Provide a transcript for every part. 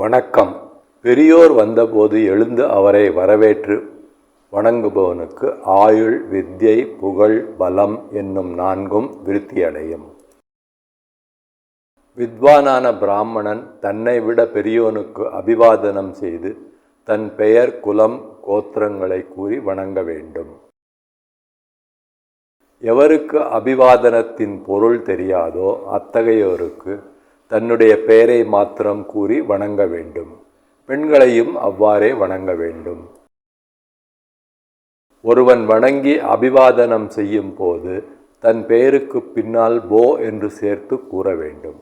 வணக்கம். பெரியோர் வந்தபோது எழுந்து அவரை வரவேற்று வணங்குபவனுக்கு ஆயுள் வித்யை புகழ் பலம் என்னும் நான்கும் விருத்தியடையும். வித்வானான பிராமணன் தன்னை விட பெரியோனுக்கு அபிவாதனம் செய்து தன் பெயர் குலம் கோத்திரங்களை கூறி வணங்க வேண்டும். எவருக்கு அபிவாதனத்தின் பொருள் தெரியாதோ அத்தகையோருக்கு தன்னுடைய பெயரை மாத்திரம் கூறி வணங்க வேண்டும். பெண்களையும் அவ்வாறே வணங்க வேண்டும். ஒருவன் வணங்கி அபிவாதனம் செய்யும் போது தன் பெயருக்கு பின்னால் போ என்று சேர்த்து கூற வேண்டும்.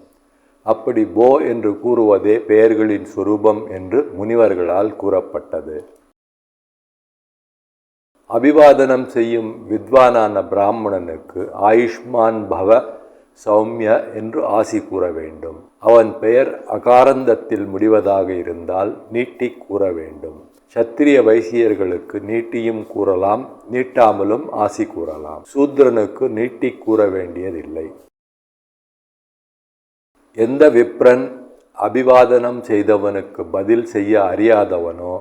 அப்படி போ என்று கூறுவதே பெயர்களின் சுரூபம் என்று முனிவர்களால் கூறப்பட்டது. அபிவாதனம் செய்யும் வித்வானான பிராமணனுக்கு ஆயுஷ்மான் பவ சௌமிய என்று ஆசி கூற வேண்டும். அவன் பெயர் அகாரந்தத்தில் முடிவதாக இருந்தால் நீட்டி கூற வேண்டும். சத்திரிய வைசியர்களுக்கு நீட்டியும் கூறலாம் நீட்டாமலும் ஆசி கூறலாம். சூத்ரனுக்கு நீட்டி கூற வேண்டியதில்லை. எந்த விப்ரன் அபிவாதனம் செய்தவனுக்கு பதில் செய்ய அறியாதவனோ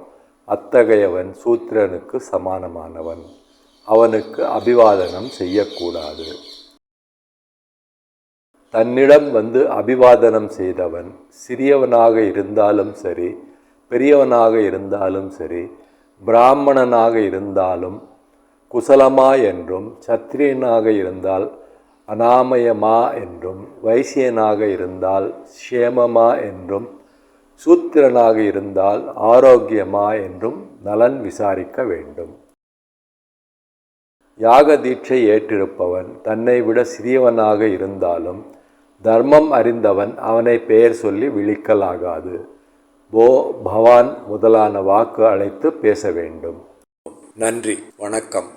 அத்தகையவன் சூத்திரனுக்கு சமானமானவன். அவனுக்கு அபிவாதனம் செய்யக்கூடாது. தன்னிடம் வந்து அபிவாதனம் செய்தவன் சிறியவனாக இருந்தாலும் சரி பெரியவனாக இருந்தாலும் சரி பிராமணனாக இருந்தாலும் குசலமா என்றும் சத்திரியனாக இருந்தால் அனாமயமா என்றும் வைசியனாக இருந்தால் க்ஷேமமா என்றும் சூத்திரனாக இருந்தால் ஆரோக்கியமா என்றும் நலன் விசாரிக்க வேண்டும். யாக தீட்சை ஏற்றிருப்பவன் தன்னை விட சிறியவனாக இருந்தாலும் தர்மம் அறிந்தவன் அவனை பெயர் சொல்லி விழிக்கலாகாது. போ பவான் முதலான வாக்கு அழைத்து பேச வேண்டும். நன்றி வணக்கம்.